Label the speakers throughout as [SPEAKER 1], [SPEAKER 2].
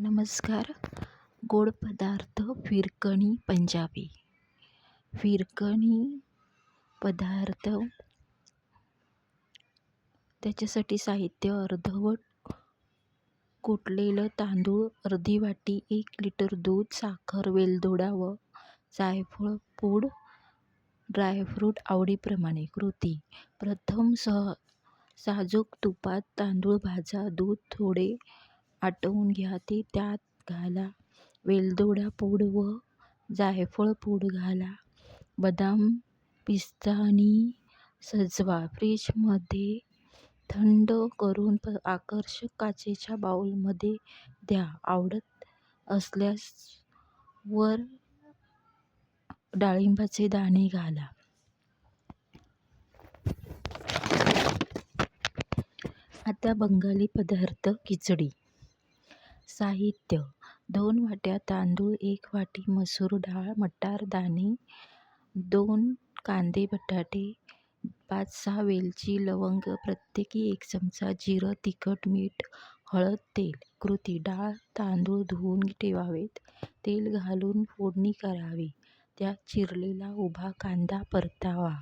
[SPEAKER 1] नमस्कार. गोड पदार्थ फिरकणी पंजाबी. फिरकणी पदार्थ. त्याच्यासाठी साहित्य अर्धवट कुटलेलं तांदूळ अर्धी वाटी एक लिटर दूध साखर वेलदोडा व जायफळ पूड ड्रायफ्रूट आवडीप्रमाणे कृती. प्रथम सह साजूक तुपात तांदूळ भाजा दूध थोडे आटवून घ्या ते त्यात घाला. वेलदोडा पूड व जायफळ पूड घाला. बदाम पिस्ता आणि सजवा. फ्रीजमध्ये थंड करून प आकर्षक काचेच्या बाउलमध्ये द्या. आवडत असल्यास वर डाळिंबाचे दाणे घाला. आता बंगाली पदार्थ खिचडी. साहित्य. दोन वाट्या तांदूळ एक वाटी मसूर डाळ मटार दाणे दोन कांदे बटाटे पाच सहा वेलची लवंग प्रत्येकी एक चमचा जिरं तिखट मीठ हळद तेल कृती डाळ तांदूळ धुवून ठेवावेत. तेल घालून फोडणी करावी. त्यात चिरलेला उभा कांदा परतावा.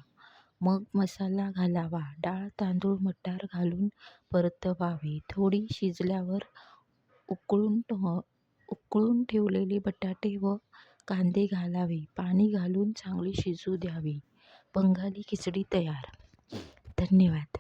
[SPEAKER 1] मग मसाला घालावा. डाळ तांदूळ मटार घालून परतवावे. थोडी शिजल्यावर उकळून उकळून ठेवलेले बटाटे व कांदे घालावे. पाणी घालून चांगली शिजू द्यावी. बंगाली खिचडी तयार. धन्यवाद.